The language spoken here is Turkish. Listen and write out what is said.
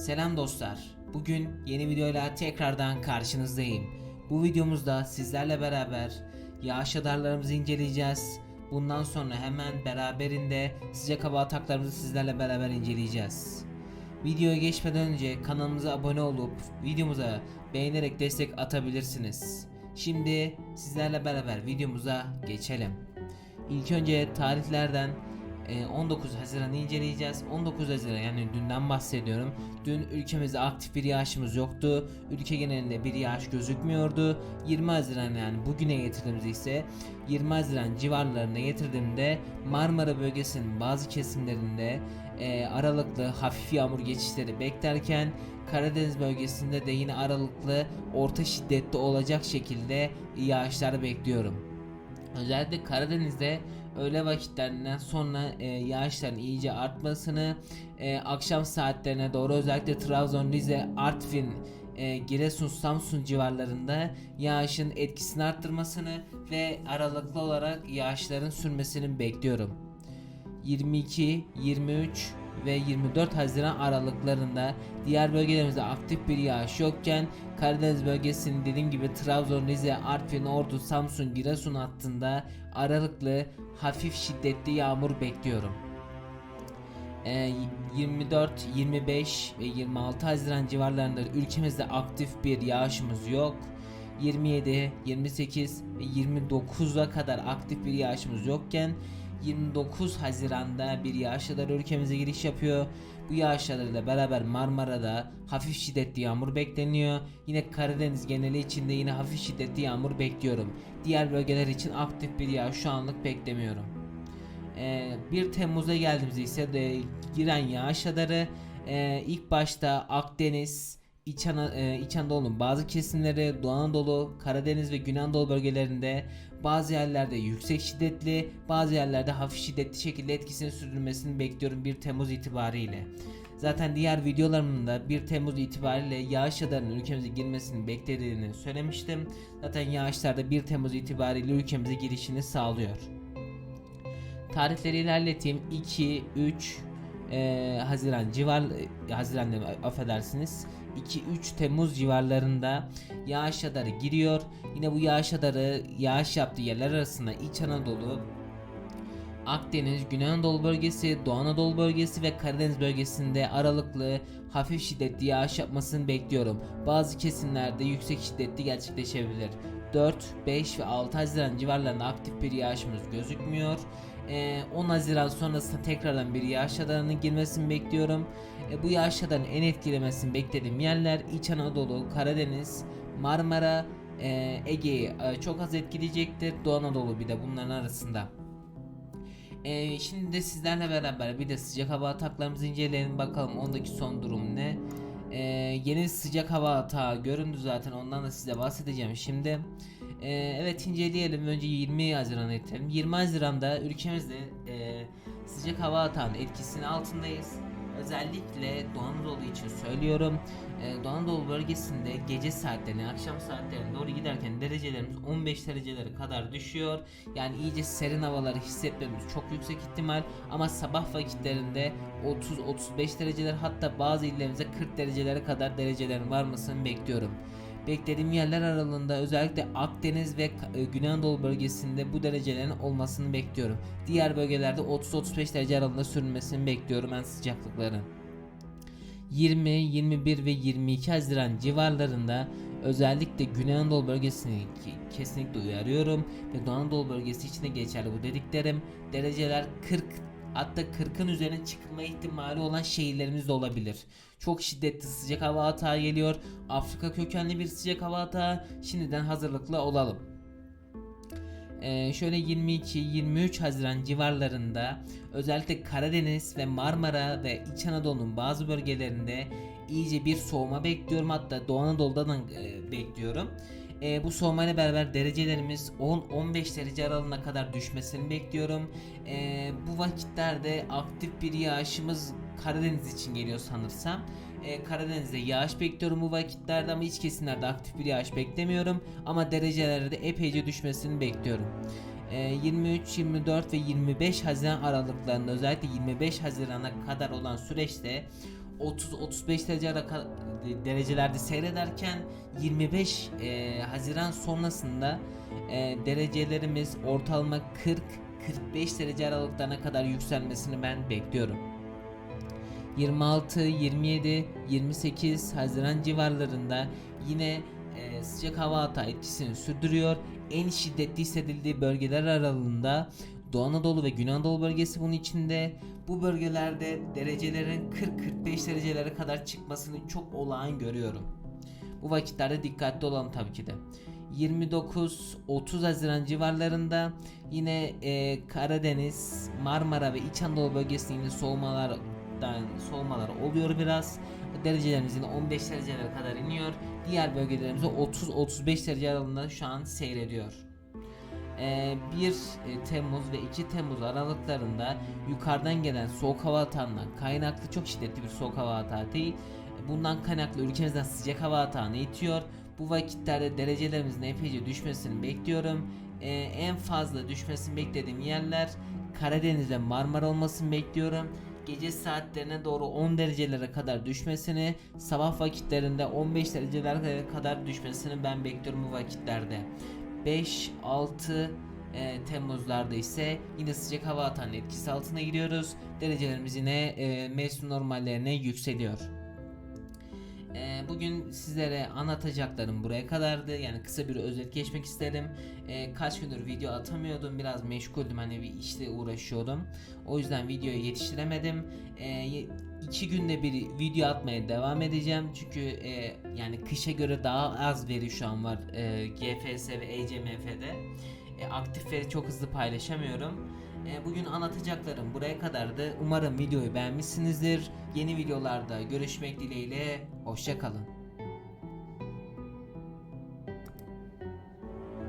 Selam dostlar. Bugün yeni videoyla tekrardan karşınızdayım. Bu videomuzda sizlerle beraber yağış radarlarımızı inceleyeceğiz. Bundan sonra hemen beraberinde sıcak hava ataklarımızı sizlerle beraber inceleyeceğiz. Videoya geçmeden önce kanalımıza abone olup videomuza beğenerek destek atabilirsiniz. Şimdi sizlerle beraber videomuza geçelim. İlk önce tarihlerden 19 Haziran'ı inceleyeceğiz. 19 Haziran yani dünden bahsediyorum. Dün ülkemizde aktif bir yağışımız yoktu. Ülke genelinde bir yağış gözükmüyordu. 20 Haziran yani bugüne getirdiğimizde ise 20 Haziran civarlarına getirdiğimde Marmara bölgesinin bazı kesimlerinde e, aralıklı hafif yağmur geçişleri beklerken Karadeniz bölgesinde de yine aralıklı orta şiddetli olacak şekilde yağışlar bekliyorum. Özellikle Karadeniz'de öğle vakitlerinden sonra e, yağışların iyice artmasını, e, akşam saatlerine doğru özellikle Trabzon, Rize, Artvin, e, Giresun, Samsun civarlarında yağışın etkisini arttırmasını ve aralıklı olarak yağışların sürmesini bekliyorum. 22, 23 ve 24 Haziran aralıklarında diğer bölgelerimizde aktif bir yağış yokken Karadeniz bölgesinin dediğim gibi Trabzon, Rize, Artvin, Ordu, Samsun, Giresun hattında aralıklı hafif şiddetli yağmur bekliyorum. Ee, 24, 25 ve 26 Haziran civarlarında ülkemizde aktif bir yağışımız yok. 27, 28 ve 29'a kadar aktif bir yağışımız yokken 29 Haziran'da bir yağışlar ülkemize giriş yapıyor. Bu yağışlarla beraber Marmara'da hafif şiddetli yağmur bekleniyor. Yine Karadeniz geneli içinde yine hafif şiddetli yağmur bekliyorum. Diğer bölgeler için aktif bir yağış şu anlık beklemiyorum. Ee, 1 Temmuz'a geldiğimizde ise de giren yağış radarı e, ilk başta Akdeniz, İç, Ana, e, İç Anadolu'nun bazı kesimleri, Doğu Anadolu, Karadeniz ve Güney Anadolu bölgelerinde bazı yerlerde yüksek şiddetli, bazı yerlerde hafif şiddetli şekilde etkisini sürdürmesini bekliyorum 1 Temmuz itibariyle. Zaten diğer videolarımda 1 Temmuz itibariyle yağış radarının ülkemize girmesini beklediğini söylemiştim. Zaten yağışlar da 1 Temmuz itibariyle ülkemize girişini sağlıyor. Tarihleri ilerleteyim. 2, 3 e, Haziran civar e, Haziran affedersiniz. 2-3 Temmuz civarlarında yağış radarı giriyor. Yine bu yağış radarı yağış yaptığı yerler arasında İç Anadolu, Akdeniz, Güney Anadolu bölgesi, Doğu Anadolu bölgesi ve Karadeniz bölgesinde aralıklı hafif şiddetli yağış yapmasını bekliyorum. Bazı kesimlerde yüksek şiddetli gerçekleşebilir. 4, 5 ve 6 Haziran civarlarında aktif bir yağışımız gözükmüyor. Ee, 10 Haziran sonrasında tekrardan bir yağış radarının girmesini bekliyorum. Ee, bu yağış radarının en etkilemesini beklediğim yerler İç Anadolu, Karadeniz, Marmara, e, Ege'yi e, çok az etkileyecektir. Doğu Anadolu bir de bunların arasında. Ee, şimdi de sizlerle beraber bir de sıcak hava ataklarımızı inceleyelim bakalım ondaki son durum ne. Ee, yeni sıcak hava atağı göründü zaten ondan da size bahsedeceğim şimdi. Ee, evet inceleyelim önce 20 Haziran'a getirelim. 20 Haziran'da ülkemizde e, sıcak hava atağının etkisinin altındayız. Özellikle Doğu Anadolu için söylüyorum. Ee, Doğu Anadolu bölgesinde gece saatlerine, akşam saatlerine doğru giderken derecelerimiz 15 derecelere kadar düşüyor. Yani iyice serin havaları hissetmemiz çok yüksek ihtimal ama sabah vakitlerinde 30-35 dereceler hatta bazı illerimizde 40 derecelere kadar derecelerin varmasını bekliyorum. Beklediğim yerler aralığında özellikle Akdeniz ve e, Güney Anadolu bölgesinde bu derecelerin olmasını bekliyorum. Diğer bölgelerde 30-35 derece aralığında sürülmesini bekliyorum en sıcaklıkların. 20, 21 ve 22 Haziran civarlarında özellikle Güney Anadolu bölgesini kesinlikle uyarıyorum ve Doğu Anadolu bölgesi için de geçerli bu dediklerim. Dereceler 40 hatta 40'ın üzerine çıkma ihtimali olan şehirlerimiz de olabilir. Çok şiddetli sıcak hava atağı geliyor. Afrika kökenli bir sıcak hava atağı. Şimdiden hazırlıklı olalım. Ee, şöyle 22-23 Haziran civarlarında özellikle Karadeniz ve Marmara ve İç Anadolu'nun bazı bölgelerinde iyice bir soğuma bekliyorum. Hatta Doğu Anadolu'da da e, bekliyorum. E, bu soğumayla beraber derecelerimiz 10-15 derece aralığına kadar düşmesini bekliyorum. E, bu vakitlerde aktif bir yağışımız Karadeniz için geliyor sanırsam. E, Karadeniz'de yağış bekliyorum bu vakitlerde ama iç kesimlerde aktif bir yağış beklemiyorum. Ama derecelerde epeyce düşmesini bekliyorum. E, 23, 24 ve 25 Haziran aralıklarında özellikle 25 Haziran'a kadar olan süreçte 30-35 derece derecelerde seyrederken 25 e, Haziran sonrasında e, derecelerimiz ortalama 40-45 derece aralıklarına kadar yükselmesini ben bekliyorum. 26, 27, 28 Haziran civarlarında yine e, sıcak hava hata etkisini sürdürüyor. En şiddetli hissedildiği bölgeler aralığında Doğu Anadolu ve Güney Anadolu bölgesi bunun içinde. Bu bölgelerde derecelerin 40-45 derecelere kadar çıkmasını çok olağan görüyorum. Bu vakitlerde dikkatli olalım tabii ki de. 29-30 Haziran civarlarında yine e, Karadeniz, Marmara ve İç Anadolu bölgesinde yine soğumalar soğumalar oluyor biraz. Derecelerimiz yine 15 derecelere kadar iniyor. Diğer bölgelerimizde 30-35 derece aralığında şu an seyrediyor. Ee, 1 e, Temmuz ve 2 Temmuz aralıklarında yukarıdan gelen soğuk hava atağından kaynaklı çok şiddetli bir soğuk hava atağı değil. Bundan kaynaklı ülkemizden sıcak hava atağını itiyor. Bu vakitlerde derecelerimizin epeyce düşmesini bekliyorum. Ee, en fazla düşmesini beklediğim yerler Karadeniz ve Marmara olmasını bekliyorum. Gece saatlerine doğru 10 derecelere kadar düşmesini, sabah vakitlerinde 15 derecelere kadar düşmesini ben bekliyorum bu vakitlerde. 5, 6 e, Temmuzlarda ise yine sıcak hava atan etkisi altına giriyoruz. Derecelerimiz yine e, mevsim normallerine yükseliyor. E, bugün sizlere anlatacaklarım buraya kadardı. Yani kısa bir özet geçmek istedim. E, kaç gündür video atamıyordum. Biraz meşguldüm. Hani bir işle uğraşıyordum. O yüzden videoyu yetiştiremedim. E, iki günde bir video atmaya devam edeceğim. Çünkü e, yani kışa göre daha az veri şu an var e, GFS ve ECMF'de. E, aktif veri çok hızlı paylaşamıyorum. E, bugün anlatacaklarım buraya kadardı. Umarım videoyu beğenmişsinizdir. Yeni videolarda görüşmek dileğiyle. Hoşçakalın.